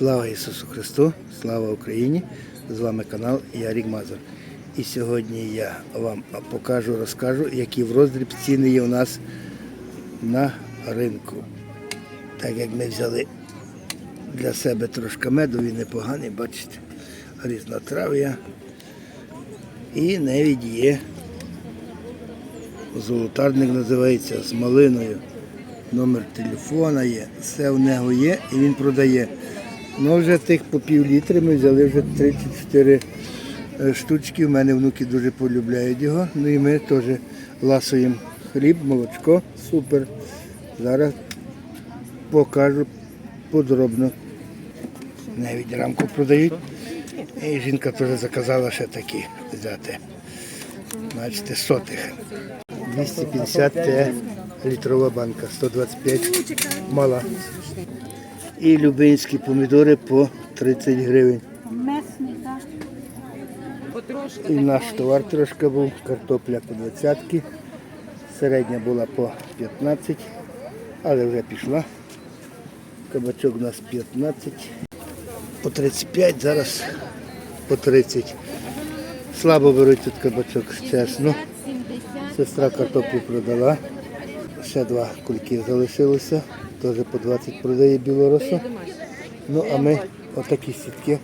Слава Ісусу Христу, слава Україні! З вами канал Ярік Мазур. І сьогодні я вам покажу, розкажу, які в роздріб ціни є у нас на ринку. Так як ми взяли для себе трошки меду, він непоганий, бачите, різнотрав'я. І навіть є золотарник називається з малиною. Номер телефона є, все в нього є і він продає. Ну вже тих по пів літри ми взяли вже 34 е, штучки. У мене внуки дуже полюбляють його. Ну і ми теж ласуємо хліб, молочко, супер. Зараз покажу подробно. Навіть рамку продають. І жінка теж заказала ще такі взяти. Бачите, сотих. 250 літрова банка, 125 мала. І любинські помідори по 30 гривень. І наш товар трошки був, картопля по 20, середня була по 15, але вже пішла. Кабачок у нас 15, по 35, зараз по 30. Слабо беруть тут кабачок, чесно. Сестра картоплю продала. Ще два кульки залишилося. Теж по 20 продає білоросу. Ну а ми отакі сітки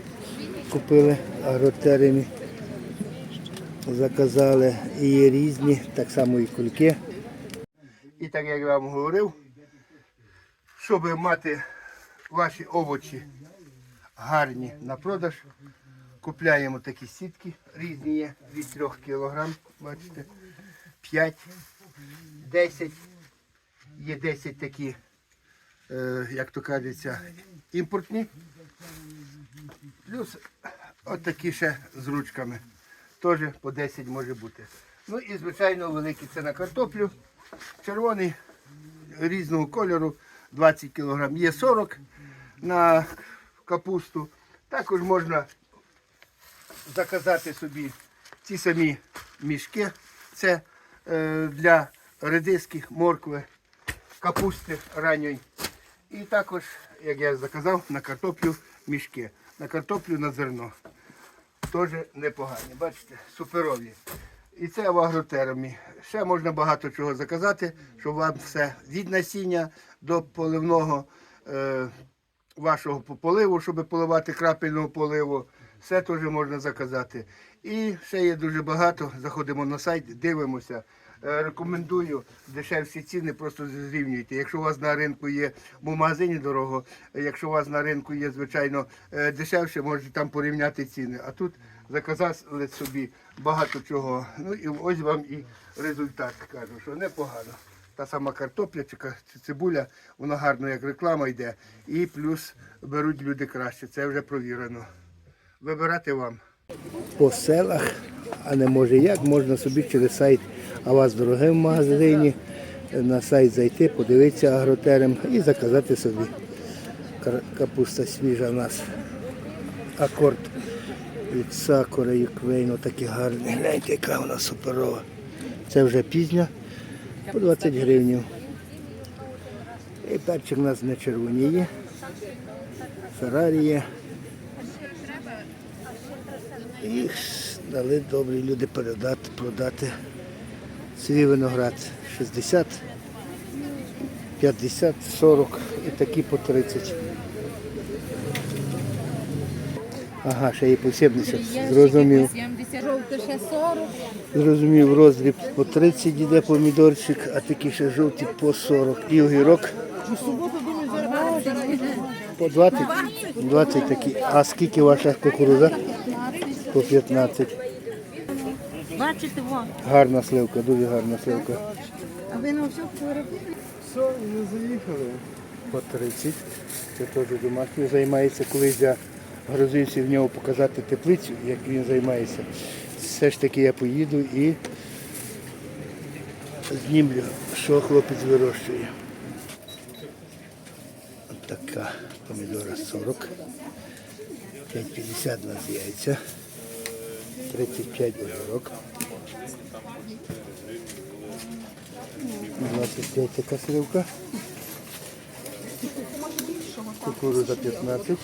купили агротеремі. Заказали і різні, так само і кульки. І так як я вам говорив, щоб мати ваші овочі гарні на продаж, купляємо такі сітки, різні є, від 3 кг, бачите, 5, 10, є 10 такі, як то кажеться, імпортні. Плюс от такі ще з ручками. Теж по 10 може бути. Ну і звичайно великі це на картоплю. Червоний різного кольору 20 кг. Є 40 на капусту. Також можна заказати собі ті самі мішки. Це е, для редиски, моркви, капусти ранньої. І також, як я заказав, на картоплю мішки. На картоплю на зерно. Теж непогані. Бачите, суперові. І це в агротермі. Ще можна багато чого заказати, щоб вам все від насіння до поливного е, вашого поливу, щоб поливати крапельного поливу. Все теж можна заказати. І ще є дуже багато. Заходимо на сайт, дивимося. Е, Рекомендую дешевші ціни, просто зрівнюйте. Якщо у вас на ринку є в магазині дорого, якщо у вас на ринку є, звичайно, е, дешевше, можете там порівняти ціни. А тут заказали собі багато чого. Ну і ось вам і результат кажу, що непогано. Та сама картопля чи цибуля, вона гарно як реклама йде. І плюс беруть люди краще. Це вже провірено. Вибирати вам. По селах, а не може як, можна собі через сайт, а вас дороге в магазині, на сайт зайти, подивитися агротерем і заказати собі. Капуста свіжа у нас. Акорд від сакура Юквейну такий гарний. Гляньте, яка вона суперова. Це вже пізня, по 20 гривень. І перчик у нас не червоніє. Феррарі є. Їх дали добрі люди передати, продати свій виноград 60, 50, 40 і такі по 30. Ага, ще є по 70. Зрозумів. жовте ще 40. Зрозумів, роздріб по 30 йде помідорчик, а такі ще жовті по 40. І огірок по 20. 20 такі. А скільки ваша кукурудза? По 15. Бачите, во. Гарна сливка, дуже гарна сливка. А ви на все фотографуєте? Все, ми заїхали. По 30. Це теж домашній займається. Колись я грозився в нього показати теплицю, як він займається. Все ж таки я поїду і знімлю, що хлопець вирощує. Така помідора 40. 5,50 у нас яйця. 35 огірок. 25 така сливка. кукуруза 15,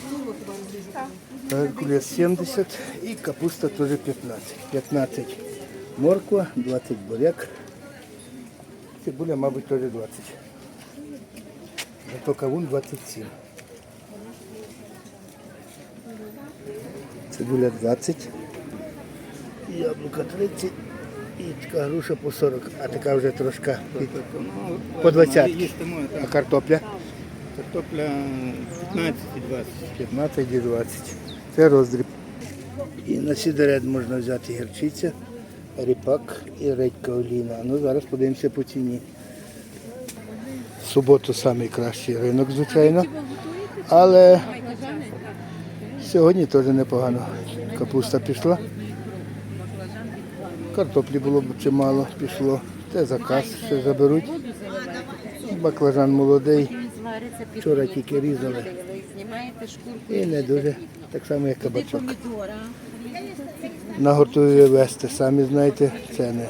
Геркулес 70 і капуста теж 15. 15 морква, 20 буряк. Цибуля, мабуть, теж 20. Зато кавун 27. Цибуля 20. Яблука 30. І така груша по 40, а така вже трошка під- по 20. А картопля Картопля 15 і 20. 15 і 20. Це роздріб. І на сідеред можна взяти гірчиця, ріпак і редька олійна. Ну зараз подивимося по ціні. В суботу найкращий ринок, звичайно. Але сьогодні теж непогано. Капуста пішла. Картоплі було б чимало пішло. Це заказ ще заберуть. Баклажан молодий. Вчора тільки різали. І не дуже. Так само, як кабачок. Наготові вести, самі знаєте, це не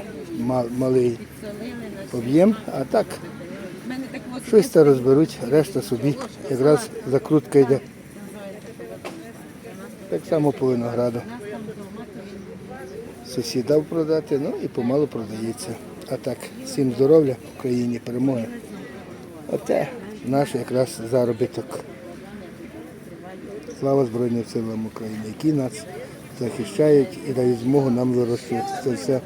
малий об'єм, а так щось розберуть, решта собі. Якраз закрутка йде. Так само по винограду. Сусід дав продати, ну і помалу продається. А так, всім здоров'я Україні, перемоги. Оце наш якраз заробіток. Слава Збройним силам України, які нас захищають і дають змогу нам вирощувати це все